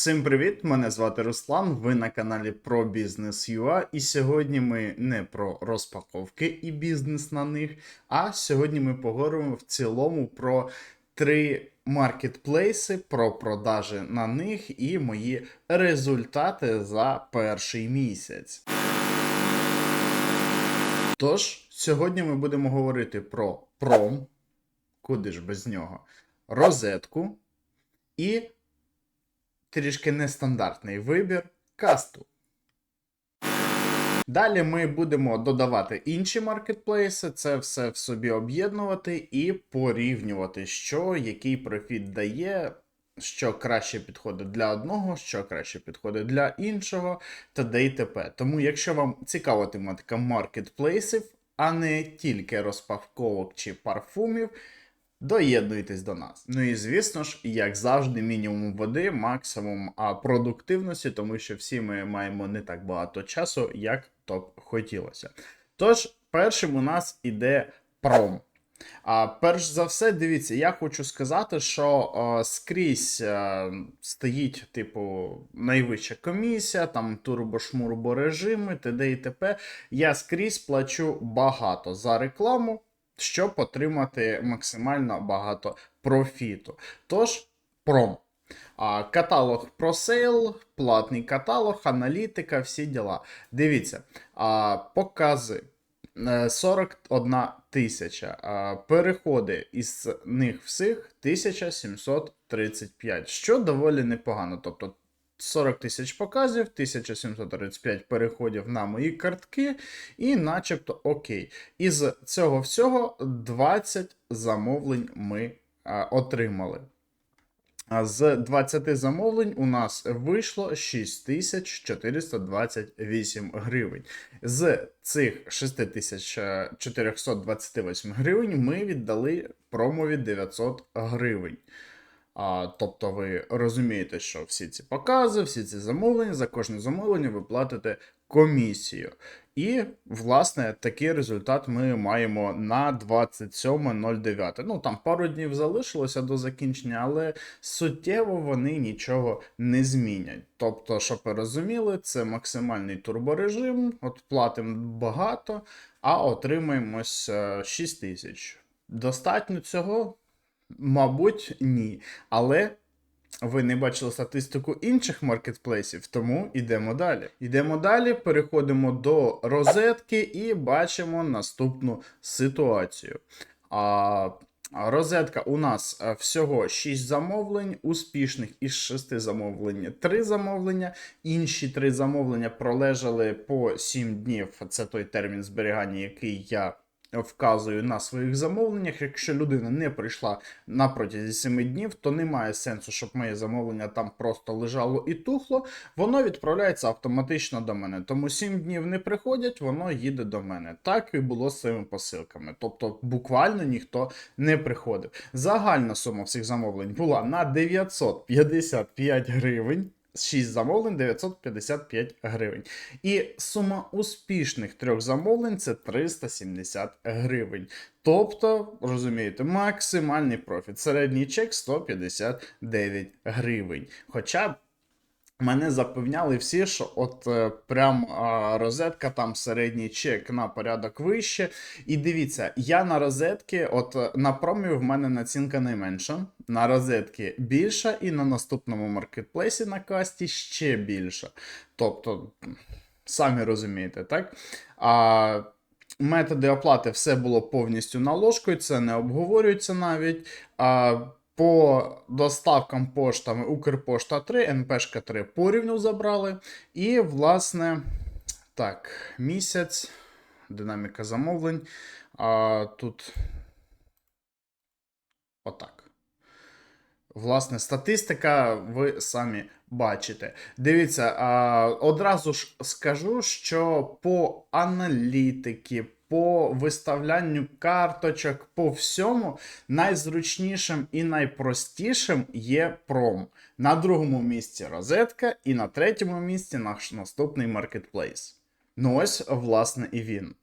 Всім привіт! Мене звати Руслан. Ви на каналі про бізнес UA. І сьогодні ми не про розпаковки і бізнес на них, а сьогодні ми поговоримо в цілому про три маркетплейси, про продажі на них і мої результати за перший місяць. Тож, сьогодні ми будемо говорити про пром, куди ж без нього, розетку і трішки нестандартний вибір касту. Далі ми будемо додавати інші маркетплейси, це все в собі об'єднувати і порівнювати, що який профіт дає, що краще підходить для одного, що краще підходить для іншого, та д і т.п. Тому, якщо вам цікава тематика маркетплейсів, а не тільки розпаковок чи парфумів, Доєднуйтесь до нас. Ну і звісно ж, як завжди, мінімум води, максимум продуктивності, тому що всі ми маємо не так багато часу, як то б хотілося. Тож, першим у нас іде пром. А перш за все, дивіться, я хочу сказати, що а, скрізь а, стоїть, типу, найвища комісія, там турбо-шмурбо режими, т.д. і т.п. Я скрізь плачу багато за рекламу щоб отримати максимально багато профіту. Тож, пром. Каталог ProSale, платний каталог, аналітика, всі діла. Дивіться, покази. е, 41 тисяча. Переходи із них всіх 1735, що доволі непогано. Тобто 40 тисяч показів, 1735 переходів на мої картки, і начебто окей. Із цього всього 20 замовлень ми а, отримали. З 20 замовлень у нас вийшло 6428 гривень. З цих 6428 гривень ми віддали промові 900 гривень. А, Тобто ви розумієте, що всі ці покази, всі ці замовлення, за кожне замовлення ви платите комісію. І, власне, такий результат ми маємо на 27.09. Ну, там пару днів залишилося до закінчення, але суттєво вони нічого не змінять. Тобто, щоб ви розуміли, це максимальний турборежим, от платимо багато, а отримаємось 6 тисяч. Достатньо цього? Мабуть, ні. Але ви не бачили статистику інших маркетплейсів, тому йдемо далі. Йдемо далі, переходимо до розетки і бачимо наступну ситуацію. А, Розетка у нас всього 6 замовлень, успішних із 6 замовлень 3 замовлення. Інші 3 замовлення пролежали по 7 днів. Це той термін зберігання, який я вказую на своїх замовленнях. Якщо людина не прийшла на протязі 7 днів, то немає сенсу, щоб моє замовлення там просто лежало і тухло. Воно відправляється автоматично до мене. Тому 7 днів не приходять, воно їде до мене. Так і було з цими посилками. Тобто буквально ніхто не приходив. Загальна сума всіх замовлень була на 955 гривень. 6 замовлень 955 гривень. І сума успішних трьох замовлень це 370 гривень. Тобто, розумієте, максимальний профіт. Середній чек 159 гривень. Хоча. Мене запевняли всі, що от е, прям розетка, там середній чек на порядок вище. І дивіться, я на розетки, от на промі в мене націнка найменша, на розетки більша, і на наступному маркетплейсі на касті ще більша. Тобто, самі розумієте, так? А Методи оплати все було повністю наложкою, це не обговорюється навіть. А, по доставкам поштами Укрпошта 3, НПшка 3 порівню забрали. І, власне, так, місяць, динаміка замовлень. А, Тут отак. Власне, статистика, ви самі бачите. Дивіться, а, одразу ж скажу, що по аналітики, по виставлянню карточок, по всьому найзручнішим і найпростішим є пром. На другому місці розетка, і на третьому місці наш наступний маркетплейс. Ну ось, власне, і він.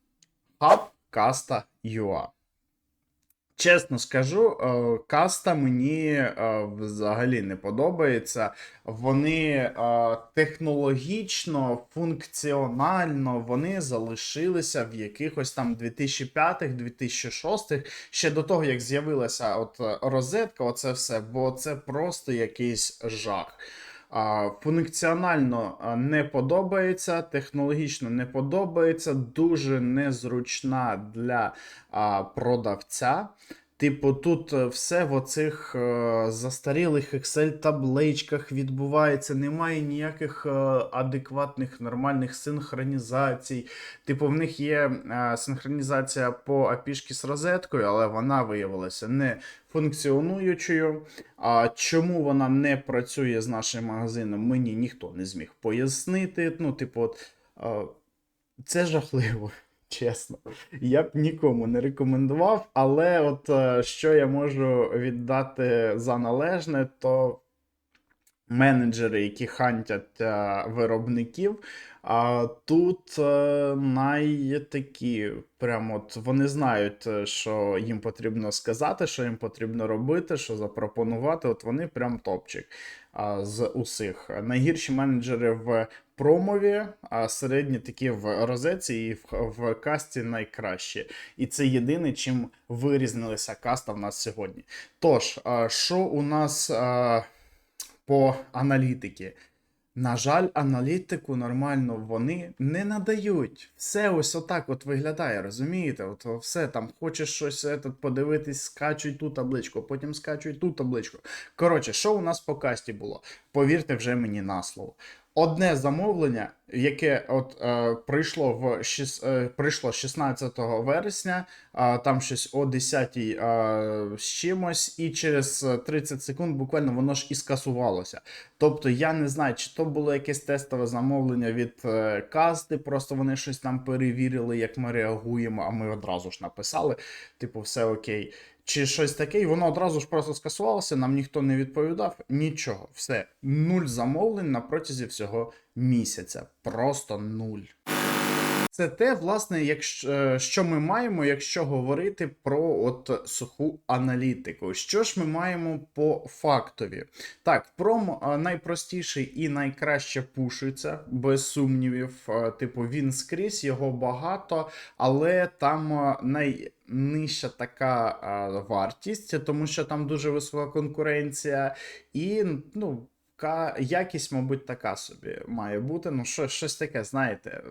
Hub Casta UA. Чесно скажу, е, каста мені е, взагалі не подобається. Вони е, технологічно, функціонально вони залишилися в якихось там 2005-2006, ще до того, як з'явилася от розетка, оце все, бо це просто якийсь жах. Функціонально не подобається, технологічно не подобається, дуже незручна для продавця. Типу, тут е, все в оцих е, застарілих Excel-табличках відбувається, немає ніяких е, адекватних нормальних синхронізацій. Типу, в них є синхронізація по API з розеткою, але вона виявилася не функціонуючою. А чому вона не працює з нашим магазином, мені ніхто не зміг пояснити. Ну, типу, от, це жахливо. Чесно, я б нікому не рекомендував, але от е, що я можу віддати за належне, то менеджери, які хантять е, виробників, а тут е, най такі, прямо от вони знають, що їм потрібно сказати, що їм потрібно робити, що запропонувати. От вони прям топчик з усіх. Найгірші менеджери в промові, а середні такі в розетці і в, в касті найкращі. І це єдине, чим вирізнилася каста в нас сьогодні. Тож, що у нас по аналітики? На жаль, аналітику нормально вони не надають. Все ось отак от виглядає, розумієте? От все там хочеш щось етот, подивитись, скачуй ту табличку, потім скачуй ту табличку. Коротше, що у нас по касті було? Повірте вже мені на слово. Одне замовлення, яке от е, прийшло в е, прийшло 16 вересня, е, там щось о 10 е, з чимось, і через е, 30 секунд буквально воно ж і скасувалося. Тобто я не знаю, чи то було якесь тестове замовлення від е, касти, просто вони щось там перевірили, як ми реагуємо, а ми одразу ж написали, типу, все окей. Чи щось таке, і воно одразу ж просто скасувалося, нам ніхто не відповідав, нічого. Все, нуль замовлень на протязі всього місяця. Просто нуль. Це те, власне, якщо, е, що ми маємо, якщо говорити про от суху аналітику. Що ж ми маємо по фактові? Так, пром е, найпростіший і найкраще пушиться, без сумнівів. Е, Типу, він скрізь, його багато, але там е, найнижча така е, вартість, тому що там дуже висока конкуренція, і ну. Якість, мабуть, така собі має бути. Ну, що, щось таке, знаєте,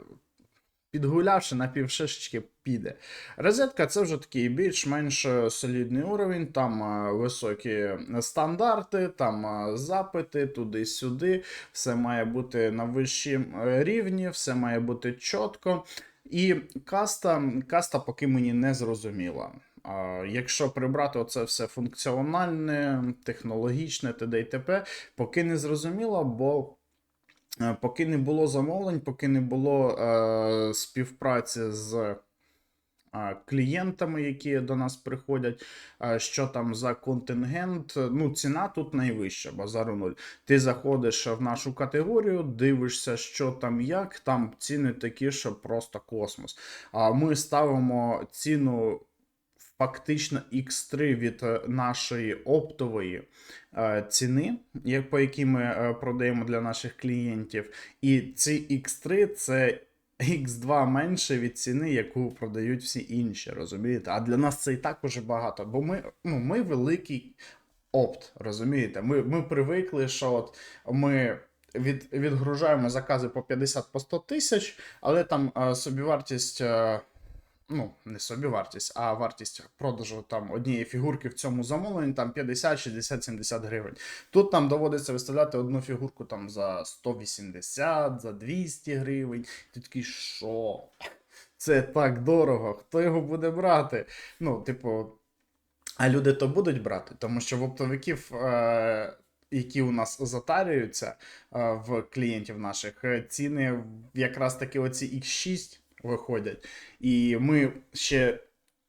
підгулявши на півшишечки піде. Розетка це вже такий більш-менш е, солідний уровень, там е, високі стандарти, там е, запити туди-сюди, все має бути на вищому рівні, все має бути чітко. І каста, каста поки мені не зрозуміла. Якщо прибрати оце все функціональне, технологічне, т.д. і т.п., поки не зрозуміло, бо Поки не було замовлень, поки не було е, співпраці з е, клієнтами, які до нас приходять, е, що там за контингент. Ну, ціна тут найвища, базару нуль. Ти заходиш в нашу категорію, дивишся, що там як, там ціни такі, що просто космос. А ми ставимо ціну. Фактично X3 від е, нашої оптової е, ціни, по якій ми е, продаємо для наших клієнтів. І ці X3 це X2 менше від ціни, яку продають всі інші, розумієте? А для нас це і так уже багато, бо ми, ну, ми великий опт, розумієте? Ми, ми привикли, що от ми. Від, відгружаємо закази по 50 по 100 тисяч, але там е, собівартість е, ну, не собі вартість, а вартість продажу там однієї фігурки в цьому замовленні там 50, 60, 70 гривень. Тут нам доводиться виставляти одну фігурку там за 180, за 200 гривень. Ти такий, що? Це так дорого, хто його буде брати? Ну, типу, а люди то будуть брати, тому що в оптовиків. Е- які у нас затарюються е, в клієнтів наших, е, ціни якраз таки оці X6 виходять. І ми ще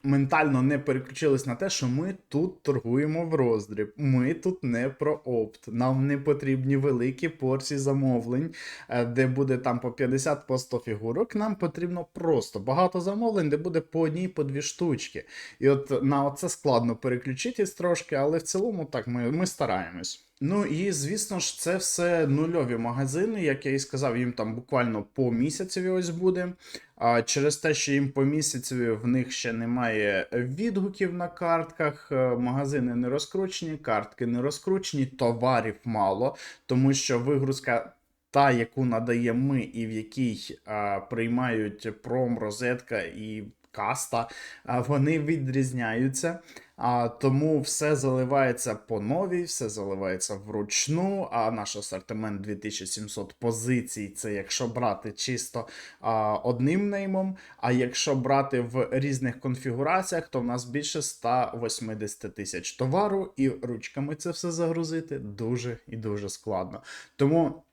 ментально не переключились на те, що ми тут торгуємо в роздріб. Ми тут не про опт. Нам не потрібні великі порції замовлень, е, де буде там по 50 по 100 фігурок. Нам потрібно просто багато замовлень, де буде по одній, по дві штучки. І от на це складно переключитись трошки, але в цілому так ми, ми стараємось. Ну і звісно ж, це все нульові магазини, як я і сказав, їм там буквально по місяцеві ось буде. А через те, що їм по місяцеві в них ще немає відгуків на картках, е, магазини не розкручені, картки не розкручені, товарів мало, тому що вигрузка. Та, яку надаємо ми, і в якій а, приймають пром, розетка і каста, вони відрізняються. А, тому все заливається по новій, все заливається вручну. А наш асортимент 2700 позицій це якщо брати чисто а, одним неймом. А якщо брати в різних конфігураціях, то в нас більше 180 тисяч товару, і ручками це все загрузити дуже і дуже складно. Тому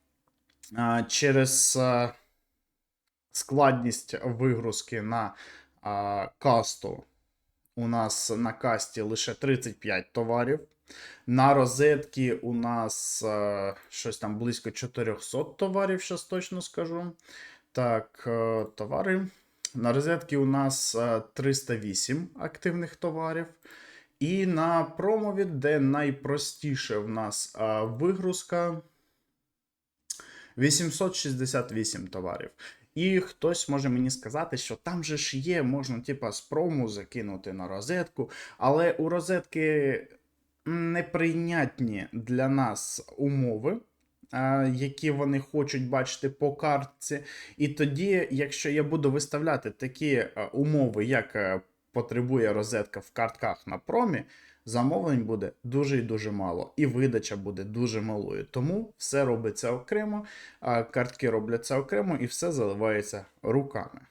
а, через а, складність вигрузки на а, касту у нас на касті лише 35 товарів. На розетки у нас е, щось там близько 400 товарів, щас точно скажу. Так, е, товари. На розетки у нас е, 308 активних товарів. І на промові, де найпростіше в нас е, вигрузка 868 товарів. І хтось може мені сказати, що там же ж є, можна типа з прому закинути на розетку, але у розетки неприйнятні для нас умови. Які вони хочуть бачити по картці. І тоді, якщо я буду виставляти такі е, умови, як е, потребує розетка в картках на промі, замовлень буде дуже і дуже мало, і видача буде дуже малою. Тому все робиться окремо, картки робляться окремо і все заливається руками.